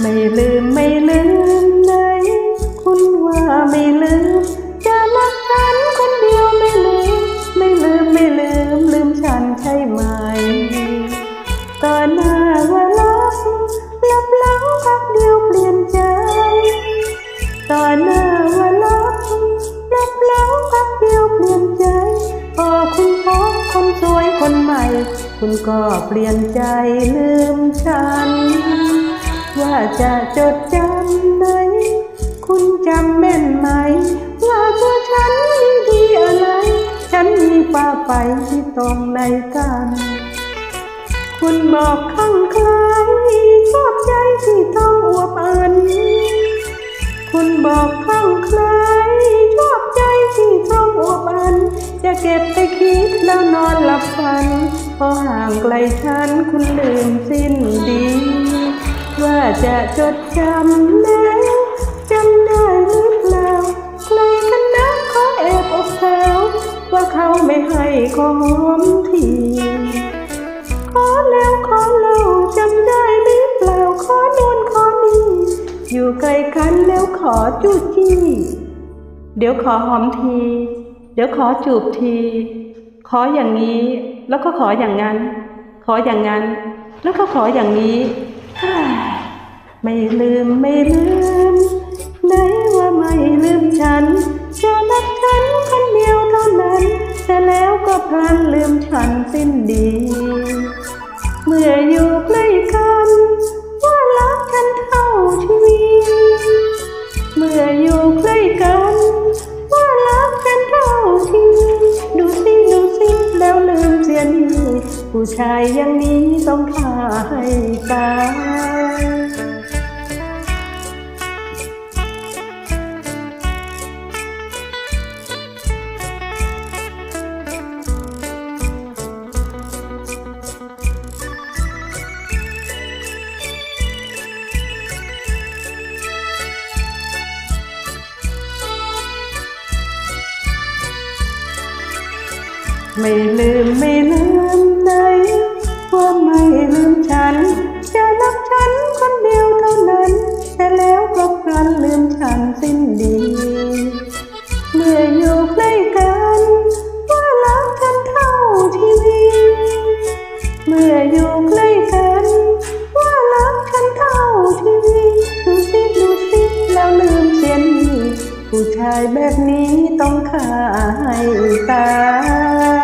ไม่ลืมไม่ลืมไหนคุณว่าไม่ลืมจะรักฉันคนเดียวไม่ลืม ไม่ลืมไม่ลืมลืมฉันใช่ไหมตอนหน้าว่ารักลับหลังพักเดียวเปลี่ยนใจตอนหน้าว่ารักลับหลังพักเดียวเปลี่ยนใจพอคุณพบคนสวยคนใหม่ คุณก็เปลี่ยนใจลืมฉัน ว่าจะจดจำไหม คุณจำแม่นไหม ว่าตัวฉันดีอะไร ฉันมีป้าไปที่ตรงในกัน คุณบอกข้างใครชอบใจที่ต้องอวบอันคุณบอกข้างใครชอบใจที่ต้องอวบอันจะเก็บไปคิดแล้วนอนหลับฝันพอห่างไกลฉันคุณลืมสิ้นดี จะจดจำแล้วจำได้หรือเปล่าใครกันนะขอแอบอกสาวว่าเขาไม่ให้ขอหอมทีขอแล้วขอเล่าจำได้หรือเปล่าขอโน่นขอนี่อยู่ไกลกันแล้วขอจูจี้เดี๋ยวขอหอมที เดี๋ยวขอจูบที ขออย่างนี้ แล้วก็ขออย่างนั้น ขออย่างนั้น แล้วก็ขออย่างนี้ ไม่ลืมไม่ลืมไหนว่าไม่ลืมฉันจะรักฉันคนเดียวเท่านั้น แต่แล้วก็พลันลืมฉันสิ้นดี เมื่ออยู่ใกล้กัน ว่ารักฉันเท่าชีวิตเมื่ออยู่ใกล้กัน ว่ารักฉันเท่าชีวิตดูสิดูสิแล้วลืมเสียนี่ผู้ชายอย่างนี้ต้องฆ่าให้ตาย ไม่ลืมไม่ลืมไหนว่าไม่ลืมฉันจะรักฉันคนเดียวเท่านั้น แต่แล้วก็พลันลืมฉันสิ้นดี เมื่ออยู่ใกล้กันว่ารักฉันเท่าชีวิตเมื่ออยู่ใกล้กันว่ารักฉันเท่าชีวิตดูสิดูสิแล้วลืมเสียนีผู้ชายแบบนี้ต้องฆ่าให้ตาย